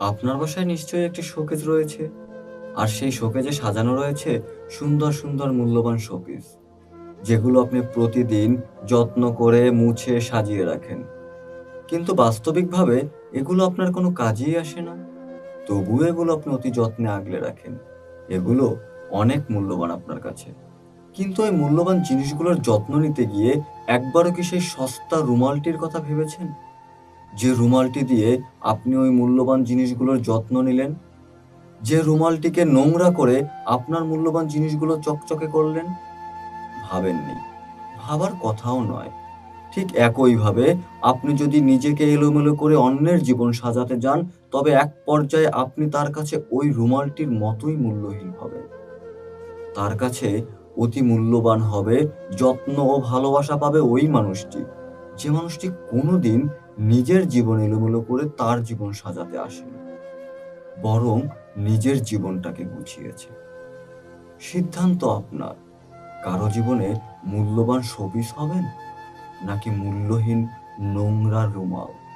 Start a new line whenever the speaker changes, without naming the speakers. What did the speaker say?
আপনার বাসায় নিশ্চয়ই একটি শোকেজ রয়েছে। আর সেই শোকেজে সাজানো রয়েছে সুন্দর সুন্দর মূল্যবান শোপিস যেগুলো আপনি প্রতিদিন যত্ন করে মুছে সাজিয়ে রাখেন। কিন্তু বাস্তবিকভাবে এগুলো আপনার কোনো কাজেই আসে না। তবুও এগুলো আপনি অতি যত্নে আগলে রাখেন। এগুলো অনেক মূল্যবান আপনার কাছে। কিন্তু এই মূল্যবান জিনিসগুলোর যত্ন নিতে গিয়ে একবারও কি সেই সস্তা রুমালটির কথা ভেবেছেন? যে রুমালটি দিয়ে আপনি ওই মূল্যবান জিনিসগুলোর যত্ন নিলেন, যে রুমালটিকে নোংরা করে আপনার মূল্যবান জিনিসগুলো চকচকে করলেন, ভাবেননি। ভাবার কথাও নয়। ঠিক একইভাবে আপনি যদি নিজেকে এলোমেলো করে অন্যের জীবন সাজাতে যান, তবে এক পর্যায়ে আপনি তার কাছে ওই রুমালটির মতোই মূল্যহীন হবেন। তার কাছে অতি মূল্যবান হবে, যত্ন ও ভালোবাসা পাবে ওই মানুষটি। যে মানুষটি কোনোদিন নিজের জীবন এলোমেলো করে তার জীবন সাজাতে আসেনি, বরং নিজের জীবনটাকে গুছিয়েছে। সিদ্ধান্ত আপনার। কারও জীবনে মূল্যবান সবিস হবেন, নাকি মূল্যহীন নোংরা রুমাল?